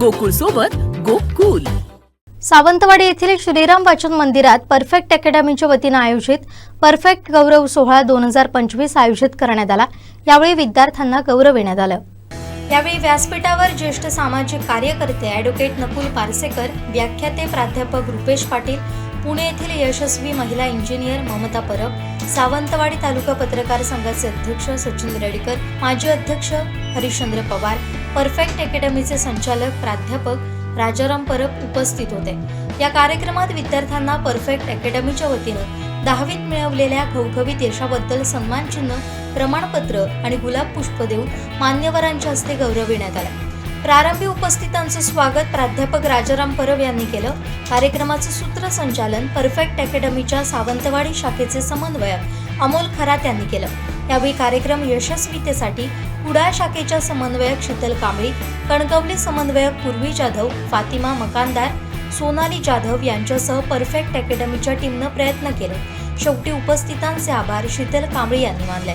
गोकुळ सोबत गोकुल. सावंतवाडी येथील श्रीराम वाचन मंदिरात परफेक्ट अकॅडमीच्या वतीनं आयोजित परफेक्ट गौरव सोहळा दोन हजार पंचवीस आयोजित करण्यात आला. यावेळी विद्यार्थ्यांना गौरविण्यात आलं. यावेळी व्यासपीठावर ज्येष्ठ सामाजिक कार्यकर्ते ॲडव्होकेट नकुल पारसेकर व्याख्याते प्राध्यापक रुपेश पाटील पुणे येथील यशस्वी महिला इंजिनियर ममता परब सावंतवाडी तालुका पत्रकार संघाचे अध्यक्ष सचिन रेडकर माजी अध्यक्ष हरिश्चंद्र पवार परफेक्ट अकॅडमीचे संचालक प्राध्यापक राजाराम परब उपस्थित होते. या कार्यक्रमात विद्यार्थ्यांना परफेक्ट अकॅडमीच्या वतीनं दहावीत मिळवलेल्या घवघवीत यशाबद्दल सन्मानचिन्ह प्रमाणपत्र आणि गुलाब पुष्प देऊन मान्यवरांच्या हस्ते गौरविण्यात आला. प्रारंभी उपस्थितांचं स्वागत प्राध्यापक राजाराम परब यांनी केलं. कार्यक्रमाचं सूत्रसंचालन परफेक्ट अकॅडमीच्या सावंतवाडी शाखेचे समन्वयक अमोल खरात यांनी केलं. यावेळी कार्यक्रम यशस्वीतेसाठी कुडाळ शाखेच्या समन्वयक शीतल कांबळी कणकवली समन्वयक पूर्वी जाधव फातिमा मकानदार सोनाली जाधव यांच्यासह परफेक्ट अकॅडमीच्या टीमनं प्रयत्न केले. शेवटी उपस्थितांचे आभार शीतल कांबळी यांनी मानले.